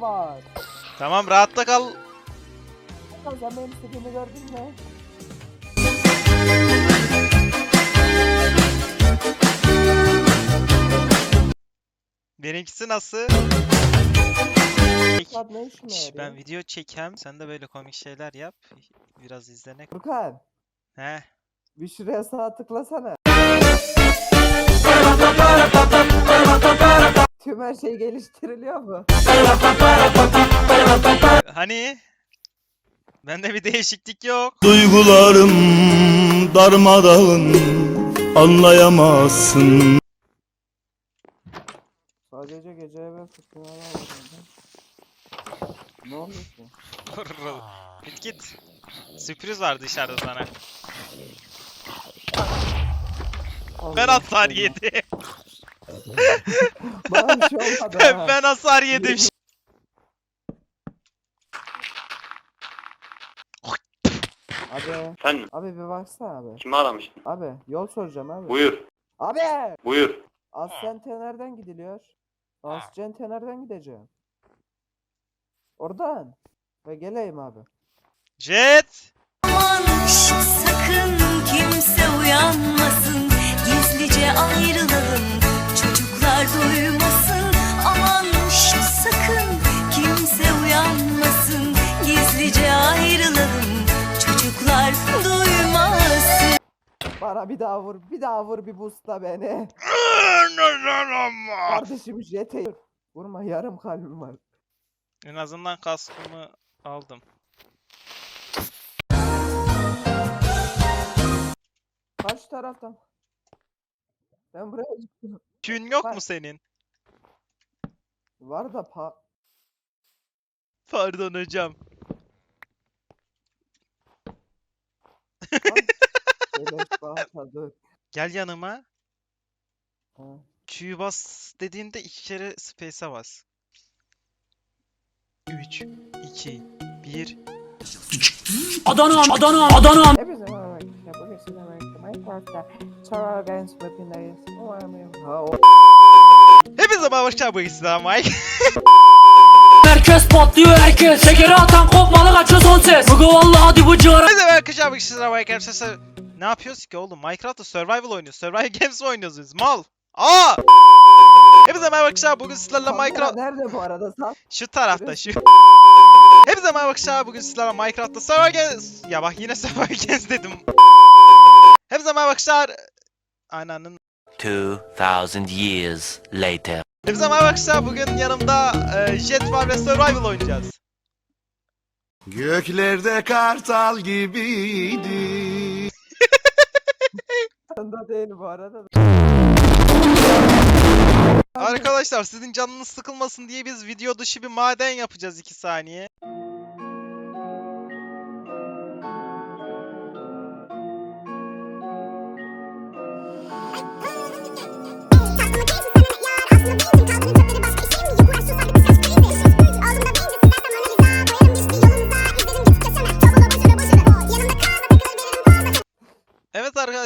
Var. Tamam rahatta kal. Sen benim istediğimi gördün mü? Benimkisi nasıl? Şş, ben video çekem. Sen de böyle komik şeyler yap. Biraz izlenek. Furkan He. bir şuraya sağ tıklasana. Tüm her şey geliştiriliyor mu? Hani? Bende bir değişiklik yok. Duygularım darmadağın anlayamazsın. Sadece geceye ben alamadım. Ne oluyor ki? git git. Sürpriz var dışarıda sana. Ben aşkına. yedim. Bana bir şey olmadı ben, ha. ben hasar yedim. Abi, Efendim abi bir baksana abi. kimi aramıştın? Abi yol soracağım abi. Buyur. Abi! Buyur. Ascente nereden gidiliyor? Ascente nereden gideceğim? Oradan. Ve geleyim abi. Jet. Sakın kimse uyanmasın Gizlice ayrılalım duymasın Aman şş, sakın kimse uyanmasın Gizlice ayrılalım çocuklar duymasın Bana bir daha vur, bir daha vur bir boostla beni. Kardeşim jete. Vurma yarım kalbim var. en azından kaskımı aldım. Karşı taraftan. Ben buraya. Kün yok mu Bak. senin? Var da pa... Pardon hocam. Beleş. Gel yanıma. Ha. Q'yu bas dediğinde iki kere space'e bas. 3, 2, 1. Adana, Adana, Adana. Hepinize merhaba. Bugün sizlerle Minecraft'ta Survival Games. Umarım o Hepinize merhaba arkadaşlar bu ikisinden Mike. Herkes patlıyor herkes. Şekeri atan kopmalı kaçıyor son ses. Bugü vallahi hadi bu cigara. Hepinize merhaba arkadaşlar bu ikisinden Mike. Arkadaşlar ne yapıyoruz ki oğlum? Minecraft'ta survival oynuyoruz. Survival games oynuyoruz biz? Mal. Aa! Hepinize merhaba arkadaşlar bugün sizlerle Minecraft... Nerede bu arada sen? Şu tarafta şu. Hepinize merhaba arkadaşlar bugün sizlerle Minecraft'ta Survival Games... Ya bak yine Survival Games dedim. Merhaba arkadaşlar. Ananın 2,000 years later. Hepinize merhaba arkadaşlar. Bugün yanımda e, Jet var ve Survival oynayacağız. Göklerde kartal gibiydi. Yanında değil bu arada. Arkadaşlar sizin canınız sıkılmasın diye biz video dışı bir maden yapacağız 2 saniye.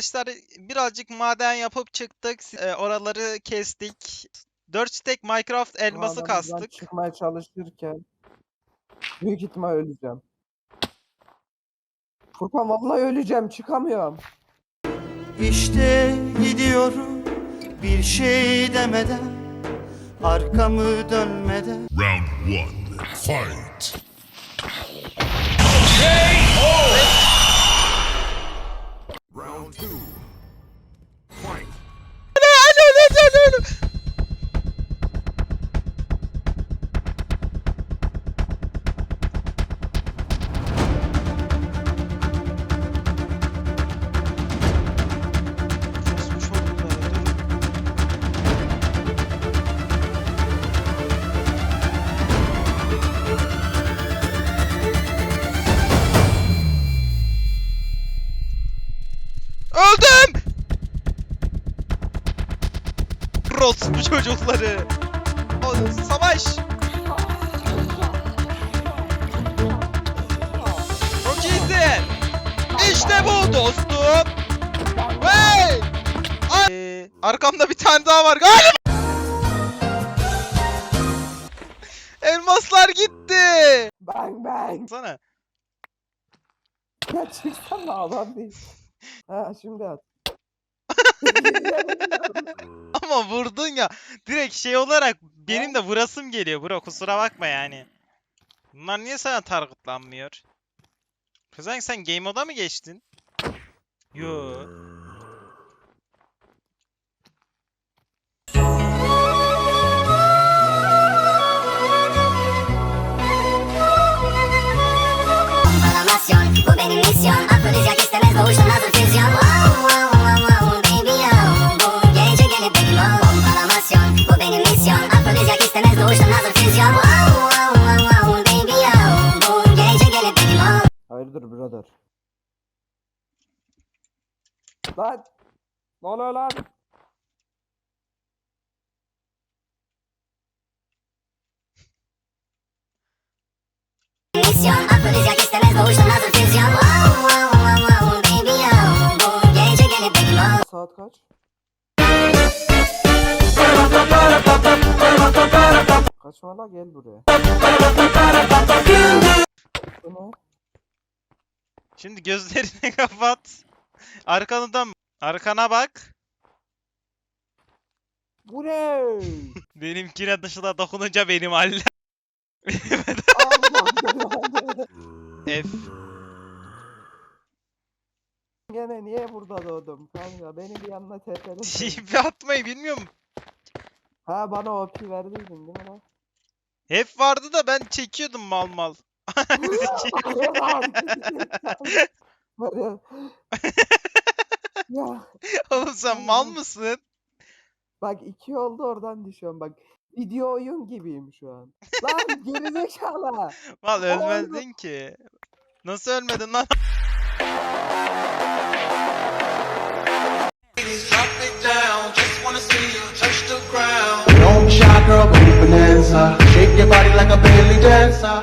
Arkadaşlar birazcık maden yapıp çıktık. E, oraları kestik. 4 stack Minecraft elması kastık. Çıkmaya çalışırken büyük ihtimal öleceğim. Furkan vallahi öleceğim çıkamıyorum. İşte gidiyorum bir şey demeden arkamı dönmeden Round one, fight. Çocukları. O, savaş! Çok iyisin! İşte bu dostum! Hey! Ay- Ee, arkamda bir tane daha var galiba. Elmaslar gitti. Bang bang. Sana. Çıksana adam değil. Ha şimdi at. Ama vurdun ya. Direkt şey olarak benim de vurasım geliyor bro. Kusura bakma yani. Bunlar niye sana targetlanmıyor? Kızan sen game moda mı geçtin? Yo. Lan! Ne oluyor lan? Misyon Afrodizyak istemez doğuştan hazır füzyon Wow wow wow wow baby oh Bu gece gelip benim ol Saat kaç? Kaçma la gel buraya. Bu ne? Şimdi gözlerini kapat. Arkanı dön. Arkana bak. Bu ne? Benimkine dışına dokununca benim belanı. F. Gene niye burada doğdum kanka? Beni bir yanına tepelesin. TP atmayı bilmiyor musun? ha bana OP verdiydin değil mi lan? F vardı da ben çekiyordum mal mal. Var ya. Ya Oğlum sen mal mısın? bak iki oldu oradan düşüyorum bak. Video oyun gibiyim şu an. Lan gerizekalı. Mal ölmezdin ki. Nasıl ölmedin lan? Don't be shy girl, go bonanza Shake your body like a belly dancer